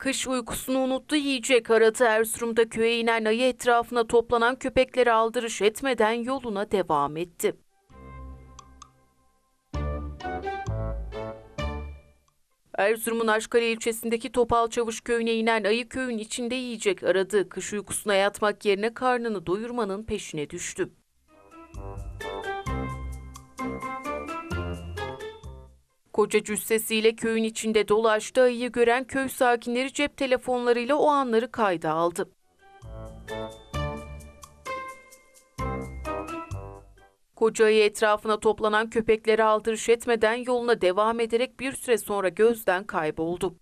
Kış uykusunu unuttu yiyecek aradı. Erzurum'da köye inen ayı etrafına toplanan köpekleri aldırış etmeden yoluna devam etti. Erzurum'un Aşkale ilçesindeki Topal Çavuş köyüne inen ayı köyün içinde yiyecek aradı. Kış uykusuna yatmak yerine karnını doyurmanın peşine düştü. Koca cüssesiyle köyün içinde dolaştı. Ayıyı gören köy sakinleri cep telefonlarıyla o anları kayda aldı. Koca ayı etrafına toplanan köpekleri aldırış etmeden yoluna devam ederek bir süre sonra gözden kayboldu.